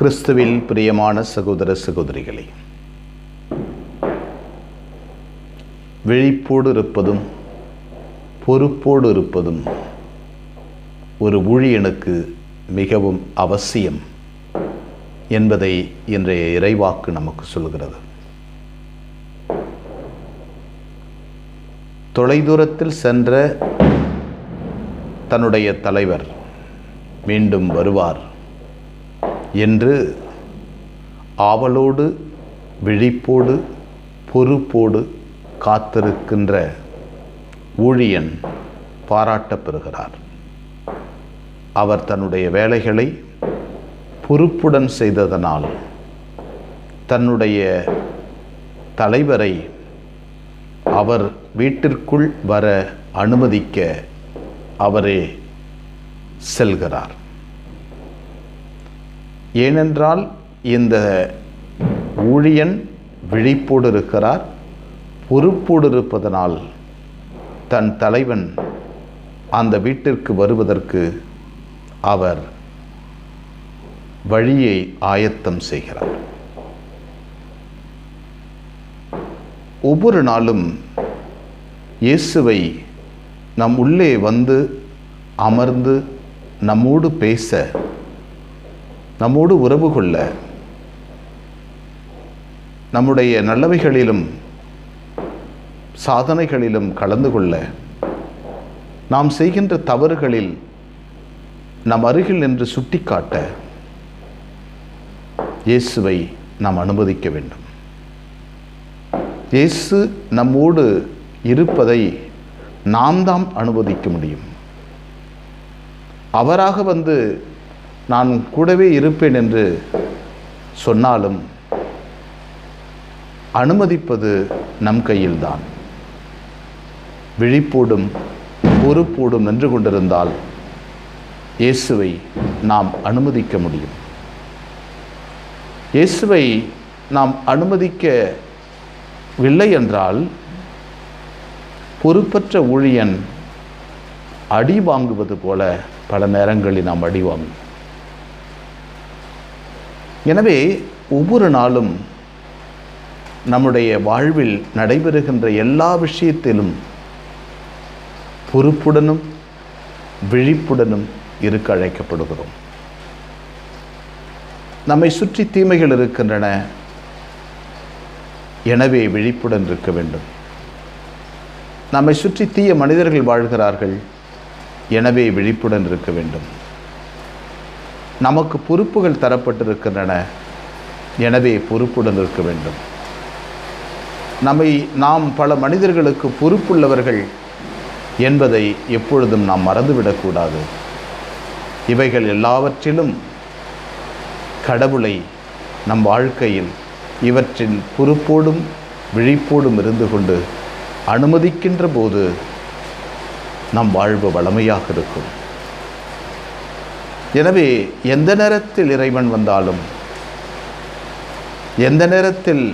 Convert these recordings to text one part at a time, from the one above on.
கிறிஸ்துவில் பிரியமான சகோதர சகோதரிகளே விழிப்போடு இருப்பதும் பொறுப்போடு இருப்பதும் ஒரு ஊழியனுக்கு மிகவும் அவசியம் என்பதை இன்றைய இறைவாக்கு நமக்கு சொல்கிறது. தொலைதூரத்தில் சென்ற தன்னுடைய தலைவர் மீண்டும் வருவார். என்று ஆவலோடு விழிப்போடு பொறுப்போடு காத்திருக்கின்ற ஊழியன் பாராட்டப்பெறுகிறார். அவர் தன்னுடைய வேலைகளை பொறுப்புடன் செய்ததனால் தன்னுடைய தலைவரை அவர் வீட்டிற்குள் வர அனுமதிக்க அவரே செல்கிறார். ஏனென்றால் இந்த ஊழியன் விழிப்போடு இருக்கிறார் பொறுப்போடு இருப்பதனால் தன் தலைவன் அந்த வீட்டிற்கு வருவதற்கு அவர் வழியை ஆயத்தம் செய்கிறார். ஒவ்வொரு நாளும் இயேசுவை நம் உள்ளே வந்து அமர்ந்து நம்மோடு பேச நம்மோடு உறவு கொள்ள நம்முடைய நல்லவைகளிலும் சாதனைகளிலும் கலந்து கொள்ள நாம் செய்கின்ற தவறுகளில் நம் அருகில் நின்று சுட்டிக்காட்ட இயேசுவை நாம் அனுமதிக்க வேண்டும். இயேசு நம்மோடு இருப்பதை நாம் தான் அனுமதிக்க முடியும். அவராக வந்து நான் கூடவே இருப்பேன் என்று சொன்னாலும் அனுமதிப்பது நம் கையில்தான். விழிப்போடும் பொறுப்போடும் நின்று கொண்டிருந்தால் இயேசுவை நாம் அனுமதிக்க முடியும். இயேசுவை நாம் அனுமதிக்கவில்லை என்றால் பொறுப்பற்ற ஊழியன் அடி வாங்குவது போல பல நேரங்களில் நாம் அடி வாங்கும் எனவே ஒவ்வொரு நாளும் நம்முடைய வாழ்வில் நடைபெறுகின்ற எல்லா விஷயத்திலும் பொறுப்புடனும் விழிப்புடனும் இருக்க அழைக்கப்படுகிறோம். நம்மை சுற்றி தீமைகள் இருக்கின்றன. எனவே விழிப்புடன் இருக்க வேண்டும். நம்மை சுற்றி தீய மனிதர்கள் வாழ்கிறார்கள். எனவே விழிப்புடன் இருக்க வேண்டும். நமக்கு பொறுப்புகள் தரப்பட்டிருக்கின்றன. எனவே பொறுப்புடன் இருக்க வேண்டும். நம்மை நாம் பல மனிதர்களுக்கு பொறுப்புள்ளவர்கள் என்பதை எப்பொழுதும் நாம் மறந்துவிடக்கூடாது. இவைகள் எல்லாவற்றிலும் கடவுளை நம் வாழ்க்கையில் இவற்றின் பொறுப்போடும் விழிப்போடும் இருந்து கொண்டு அனுமதிக்கின்ற போது நம் வாழ்வு வளமையாக இருக்கும். எனவே எந்த நேரத்தில் இறைவன் வந்தாலும் எந்த நேரத்தில்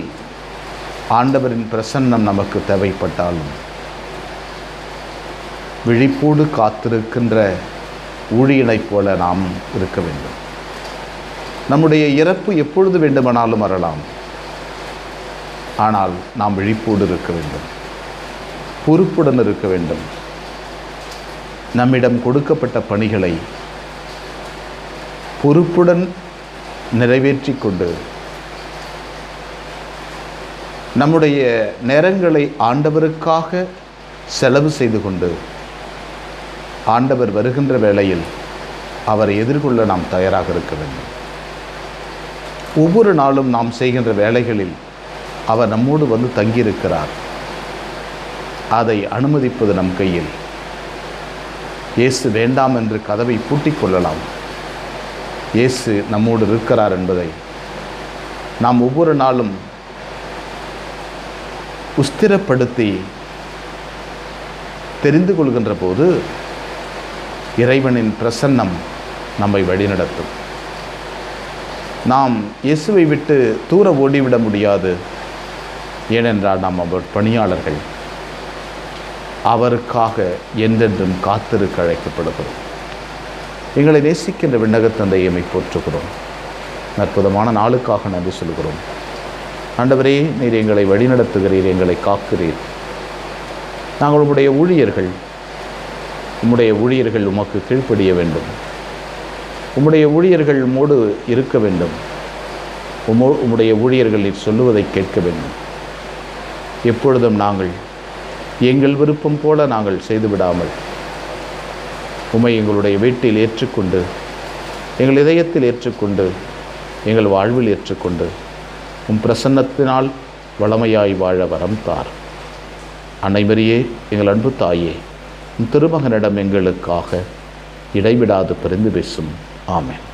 ஆண்டவரின் பிரசன்னம் நமக்கு தேவைப்பட்டாலும் விழிப்போடு காத்திருக்கின்ற ஊழியனைப் போல நாம் இருக்க வேண்டும். நம்முடைய இறப்பு எப்பொழுது வேண்டுமானாலும் வரலாம் ஆனால் நாம் விழிப்போடு இருக்க வேண்டும். பொறுப்புடன் இருக்க வேண்டும். நம்மிடம் கொடுக்கப்பட்ட பணிகளை பொறுப்புடன் நிறைவேற்றி கொண்டு நம்முடைய நேரங்களை ஆண்டவருக்காக செலவு செய்து கொண்டு ஆண்டவர் வருகின்ற வேளையில் அவரை எதிர்கொள்ள நாம் தயாராக இருக்க வேண்டும். ஒவ்வொரு நாளும் நாம் செய்கின்ற வேலைகளில் அவர் நம்மோடு வந்து தங்கியிருக்கிறார். அதை அனுமதிப்பது நம் கையில். இயேசு வேண்டாம் என்று கதவை பூட்டிக் கொள்ளலாம். இயேசு நம்மோடு இருக்கிறார் என்பதை நாம் ஒவ்வொரு நாளும் உஸ்திரப்படுத்தி தெரிந்து கொள்கின்ற போது இறைவனின் பிரசன்னம் நம்மை வழிநடத்தும். நாம் இயேசுவை விட்டு தூர ஓடிவிட முடியாது. ஏனென்றால் நாம் அவர் பணியாளர்கள். அவருக்காக என்றென்றும் காத்திருக்க அழைக்கப்படுகிறோம். எங்களை நேசிக்கின்ற விண்ணகத் தந்தையமை போற்றுகிறோம். அற்புதமான நாளுக்காக நன்றி சொல்கிறோம். ஆண்டவரே நீர் எங்களை வழிநடத்துகிறீர் எங்களை காக்கிறீர். நாங்கள் உம்முடைய ஊழியர்கள் உம்முடைய ஊழியர்கள் உமக்கு கீழ்ப்படிய வேண்டும். உம்முடைய ஊழியர்கள் உம்மோடு இருக்க வேண்டும். உமோ உம்முடைய ஊழியர்கள் நீர் சொல்லுவதை கேட்க வேண்டும். எப்பொழுதும் நாங்கள் எங்கள் விருப்பம் போல நாங்கள் செய்துவிடாமல் உமை எங்களுடைய வீட்டில் ஏற்றுக்கொண்டு எங்கள் இதயத்தில் ஏற்றுக்கொண்டு எங்கள் வாழ்வில் ஏற்றுக்கொண்டு உம் பிரசன்னத்தினால் வளமையாய் வாழ வரம் தார். அனைவரையே எங்கள் அன்பு தாயே உம் திருமகனிடம் எங்களுக்காக இடைவிடாது பிரிந்து பேசும். ஆமேன்.